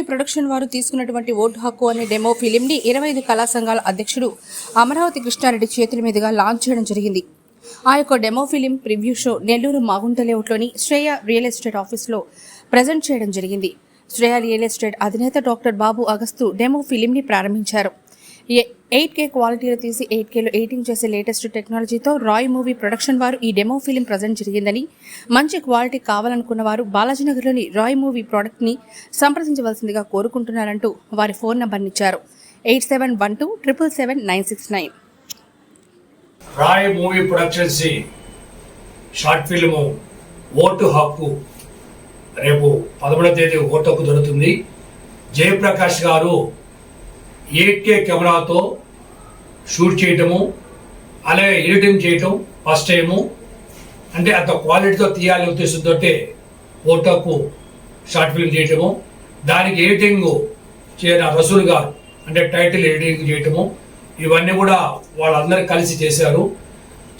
Movie production వారు తీసుకున్నటువంటి vote హక్కు అనే డెమో ఫిలింని ఇరవై ఐదు కళా సంఘాల అధ్యక్షుడు అమరావతి కృష్ణారెడ్డి చేతుల మీదుగా లాంచ్ చేయడం జరిగింది. ఆ యొక్క demo film preview show Nellore Magunta లేఅవుట్లోని Shreya real estate ఆఫీస్లో ప్రజెంట్ చేయడం జరిగింది. శ్రేయ రియల్ ఎస్టేట్ అధినేత డాక్టర్ బాబు అగస్తు డెమో ఫిలింని ప్రారంభించారు. ఎయిట్ కే క్వాలిటీలో తీసి ఎయిట్ కేలో ఎయిటింగ్ చేసే లేటెస్ట్ టెక్నాలజీతో రాయ్ మూవీ ప్రొడక్షన్ వారు ఈ డెమో ఫిలిం ప్రజెంట్ జరిగిందని మంచి క్వాలిటీ కావాలనుకున్న వారు బాలాజీనగర్లోని రాయ్ మూవీ ప్రోడక్ట్ని సంప్రదించవలసిందిగా కోరుకుంటున్నారంటూ వారి phone నంబర్నిచ్చారు eight seven one two triple seven nine six nine. Rai movie productions short film vote హక్కు రేపు పదమూడవ తేదీ ఓటు హక్కు దొరుకుతుంది. జయప్రకాష్ గారు ఎయిట్ కే కెమెరాతో షూట్ చేయటము అలాగే ఎడిటింగ్ చేయటం ఫస్ట్ టైము. అంటే అంత క్వాలిటీతో తీయాలి ఉద్దేశంతో ఫోటోకు షార్ట్ ఫిల్మ్ చేయటము దానికి ఎడిటింగ్ చేయన రసూల్ గారు అంటే టైటిల్ ఎడిటింగ్ చేయటము ఇవన్నీ కూడా వాళ్ళందరూ కలిసి చేశారు.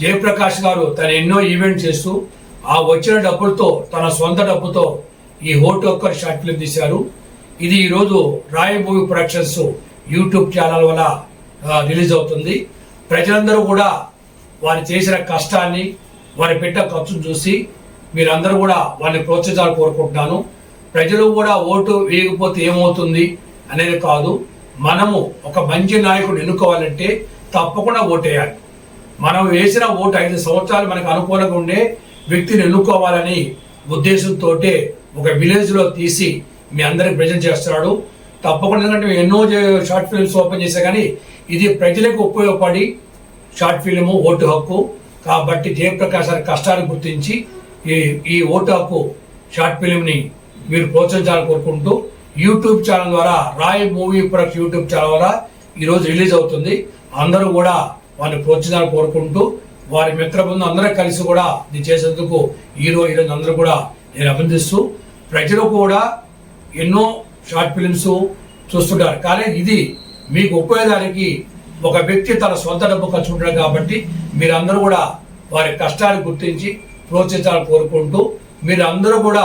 జయప్రకాష్ గారు తన ఎన్నో ఈవెంట్ చేస్తూ ఆ వచ్చిన డబ్బులతో తన సొంత డబ్బుతో ఈ హోటు షార్ట్ ఫిల్మ్ తీశారు. ఇది ఈరోజు Rai movie productions. YouTube channel వల్ల రిలీజ్ అవుతుంది. ప్రజలందరూ కూడా వారు చేసిన కష్టాన్ని వారి పెట్ట ఖర్చును చూసి మీరందరూ కూడా వారిని ప్రోత్సహించాలని కోరుకుంటున్నాను. ప్రజలు కూడా ఓటు వేయకపోతే ఏమవుతుంది అనేది కాదు. మనము ఒక మంచి నాయకుడు ఎన్నుకోవాలంటే తప్పకుండా ఓటేయాలి. మనం వేసిన ఓటు ఐదు సంవత్సరాలు మనకు అనుకూలంగా ఉండే వ్యక్తిని ఎన్నుకోవాలని ఉద్దేశంతో ఒక విలేజ్లో తీసి మీ అందరికి ప్రజెంట్ చేస్తున్నాడు. తప్పకుండా ఎందుకంటే ఎన్నో షార్ట్ ఫిల్మ్స్ ఓపెన్ చేశా కానీ ఇది ప్రజలకు ఉపయోగపడి షార్ట్ ఫిల్మ్ ఓటు హక్కు. కాబట్టి జయప్రకాష్ గారి కష్టాన్ని గుర్తించి ఈ ఈ ఓటు హక్కు షార్ట్ ఫిల్మ్ని మీరు ప్రోత్సహించాలని కోరుకుంటూ యూట్యూబ్ ఛానల్ ద్వారా Rai movie product YouTube channel ద్వారా ఈరోజు రిలీజ్ అవుతుంది. అందరూ కూడా వారిని ప్రోత్సహించాలని కోరుకుంటూ వారి మిత్ర బృందం అందరూ కలిసి కూడా ఇది చేసేందుకు హీరో హీరోయిన్ అందరూ కూడా నేను అభినందిస్తూ ప్రజలు కూడా ఎన్నో షార్ట్ ఫిల్మ్స్ చూస్తుంటారు. కానీ ఇది మీకు ఉపయోగానికి ఒక వ్యక్తి తన సొంత డబ్బు ఖర్చు ఉంటాడు కాబట్టి మీరందరూ కూడా వారి కష్టాన్ని గుర్తించి ప్రోత్సహించాలని కోరుకుంటూ మీరందరూ కూడా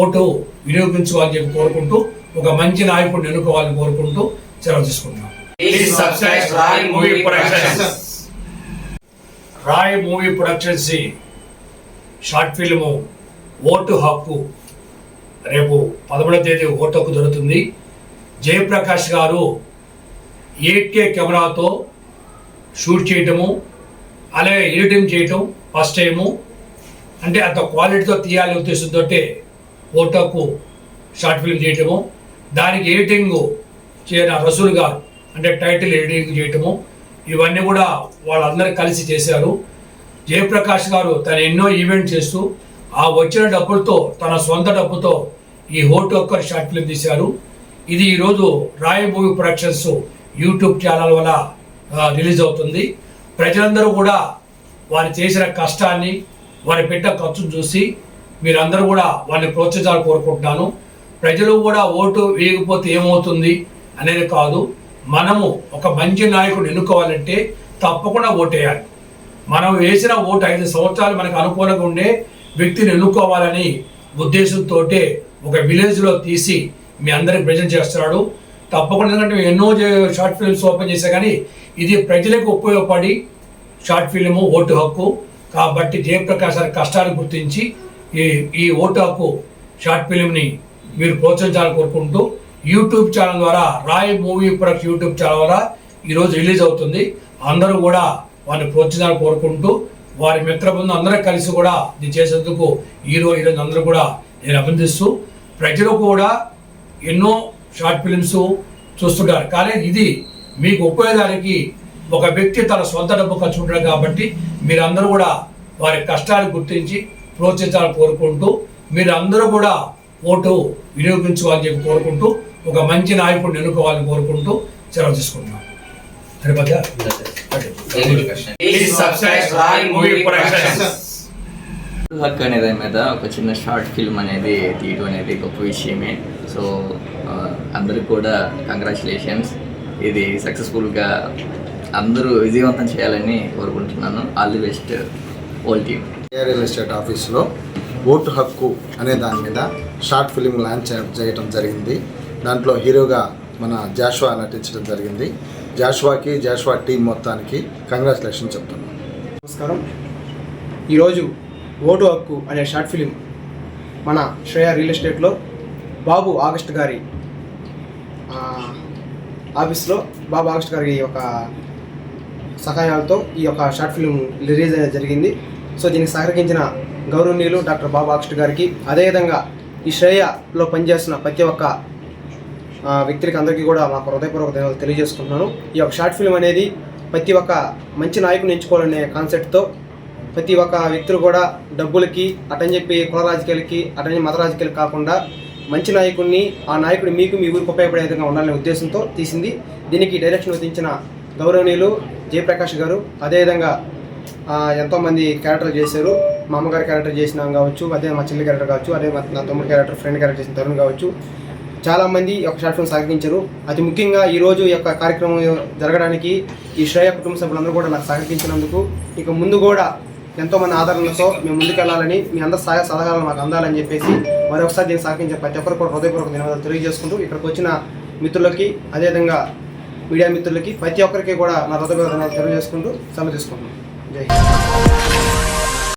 ఓటు వినియోగించుకోవాలని చెప్పి కోరుకుంటూ ఒక మంచి నాయకుడిని ఎన్నుకోవాలని కోరుకుంటూ సెలవు తీసుకుంటున్నాం. Rai movie productions short film vote హక్కు రేపు పదమూడవ తేదీ ఓటు హక్కు దొరుకుతుంది. జయప్రకాష్ గారు ఎయిట్కే కెమెరాతో షూట్ చేయటము అలాగే ఎడిటింగ్ చేయటం ఫస్ట్ టైము. అంటే అంత క్వాలిటీతో తీయాలి ఉద్దేశంతో ఫోటోకు షార్ట్ ఫిల్మ్ చేయటము దానికి ఎడిటింగ్ చేయన రసూల్ గారు అంటే టైటిల్ ఎడిటింగ్ చేయటము ఇవన్నీ కూడా వాళ్ళందరూ కలిసి చేశారు. జయప్రకాష్ గారు తను ఎన్నో ఈవెంట్ చేస్తూ ఆ వచ్చిన డబ్బులతో తన సొంత డబ్బుతో ఈ హోటు షార్ట్ ఫిల్మ్ తీశారు. ఇది ఈరోజు రాయ్ ప్రొడక్షన్స్ యూట్యూబ్ ఛానల్ వల్ల రిలీజ్ అవుతుంది. ప్రజలందరూ కూడా వారు చేసిన కష్టాన్ని వారి పెట్ట ఖర్చును చూసి మీరందరూ కూడా వారిని ప్రోత్సహించాలని కోరుకుంటున్నాను. ప్రజలు కూడా ఓటు వేయకపోతే ఏమవుతుంది అనేది కాదు. మనము ఒక మంచి నాయకుడు ఎన్నుకోవాలంటే తప్పకుండా ఓటేయాలి. మనం వేసిన ఓటు ఐదు సంవత్సరాలు మనకు అనుకూలంగా ఉండే వ్యక్తిని ఎన్నుకోవాలని ఉద్దేశంతో ఒక విలేజ్లో తీసి మీ అందరికి ప్రజెంట్ చేస్తున్నాడు. తప్పకుండా ఎందుకంటే ఎన్నో షార్ట్ ఫిల్మ్స్ ఓపెన్ చేశా కానీ ఇది ప్రజలకు ఉపయోగపడి షార్ట్ ఫిల్ము ఓటు హక్కు. కాబట్టి జయప్రకాష్ గారి కష్టాన్ని గుర్తించి ఈ ఈ ఓటు హక్కు షార్ట్ ఫిల్మ్ని మీరు ప్రోత్సహించాలని కోరుకుంటూ యూట్యూబ్ ఛానల్ ద్వారా Rai movie products YouTube channel ద్వారా ఈరోజు రిలీజ్ అవుతుంది. అందరూ కూడా వారిని ప్రోత్సహించాలని కోరుకుంటూ వారి మిత్ర బృందం అందరూ కలిసి కూడా ఇది చేసేందుకు ఈరోజు ఈరోజు అందరూ కూడా నేను అభినందిస్తూ ప్రజలు కూడా ఎన్నో షార్ట్ ఫిల్మ్స్ చూస్తుంటారు. కానీ ఇది మీకు ఉపయోగానికి ఒక వ్యక్తి తన సొంత డబ్బు ఖర్చు ఉంటాడు కాబట్టి మీరందరూ కూడా వారి కష్టాన్ని గుర్తించి ప్రోత్సహించాలని కోరుకుంటూ మీరందరూ కూడా ఓటు వినియోగించుకోవాలని చెప్పి కోరుకుంటూ ఒక మంచి నాయకుడిని ఎన్నుకోవాలని కోరుకుంటూ సెలవు తీసుకుంటున్నాం. హక్ అనే దాని మీద ఒక చిన్న షార్ట్ ఫిల్మ్ అనేది తీయడం అనేది గొప్ప విషయమే. సో అందరికి కూడా కంగ్రాచులేషన్స్ ఇది సక్సెస్ఫుల్గా అందరూ విజయవంతం చేయాలని కోరుకుంటున్నాను. All the best all team real estate ఆఫీస్లో ఓటు హక్కు అనే దాని మీద షార్ట్ ఫిలిం లాంచ్ చేయడం జరిగింది. దాంట్లో హీరోగా మన జాషువా నటించడం జరిగింది. జాషువాకి జాషువా టీం మొత్తానికి కంగ్రాచులేషన్ చెప్తున్నాను నమస్కారం. ఈరోజు ఓటు హక్కు అనే షార్ట్ ఫిలిం మన శ్రేయ రియల్ ఎస్టేట్లో బాబు ఆగస్ట్ గారి ఆఫీస్లో బాబు ఆగస్ట్ గారి యొక్క సహాయాలతో ఈ యొక్క షార్ట్ ఫిల్మ్ రిలీజ్ అనేది జరిగింది. సో దీనికి సహకరించిన గౌరవనీయులు డాక్టర్ బాబు ఆగస్ట్ గారికి అదేవిధంగా ఈ శ్రేయలో పనిచేస్తున్న ప్రతి ఒక్క వ్యక్తికి వ్యక్తులకి అందరికీ కూడా మాకు హృదయపూర్వక ధన్యవాదాలు తెలియజేసుకుంటున్నాను. ఈ యొక్క షార్ట్ ఫిల్మ్ అనేది ప్రతి ఒక్క మంచి నాయకుని ఎంచుకోవాలనే కాన్సెప్ట్తో ప్రతి ఒక్క వ్యక్తులు కూడా డబ్బులకి అటని చెప్పి కుల రాజకీయాలకి అటని మత రాజకీయాలు కాకుండా మంచి నాయకుడిని ఆ నాయకుడు మీకు మీ ఊరికి ఉపయోగపడే విధంగా ఉండాలనే ఉద్దేశంతో తీసింది. దీనికి డైరెక్షన్ వహించిన గౌరవనీయులు జయప్రకాష్ గారు అదేవిధంగా ఎంతోమంది క్యారెక్టర్లు చేశారు. మా అమ్మగారి క్యారెక్టర్ చేసిన కావచ్చు అదే మా చెల్లి క్యారెక్టర్ కావచ్చు అదే మా నా తమ్ముడు క్యారెక్టర్ ఫ్రెండ్ క్యారెక్టర్ చేసిన తరుణ్ కావచ్చు. చాలామంది ఈ యొక్క షార్ట్ ఫిల్మ్ సహకరించారు. అతి ముఖ్యంగా ఈరోజు ఈ యొక్క కార్యక్రమం జరగడానికి ఈ శ్రేయ కుటుంబ సభ్యులందరూ కూడా నాకు సహకరించినందుకు ఇక ముందు కూడా ఎంతో మంది ఆదరణతో మేము ముందుకెళ్ళాలని మీ అందరి సహాయ సలహాలు మాకు అందాలని చెప్పేసి మరొకసారి దీన్ని సహకరించే ప్రతి ఒక్కరు కూడా హృదయపూర్వక ధన్యవాదాలు తెలియజేసుకుంటూ ఇక్కడికి వచ్చిన మిత్రులకి అదేవిధంగా మీడియా మిత్రులకి ప్రతి ఒక్కరికి కూడా నా హృదయపూర్వక ధన్యవాదాలు తెలియజేసుకుంటూ సెలవు తీసుకుంటున్నాను జై హింద్.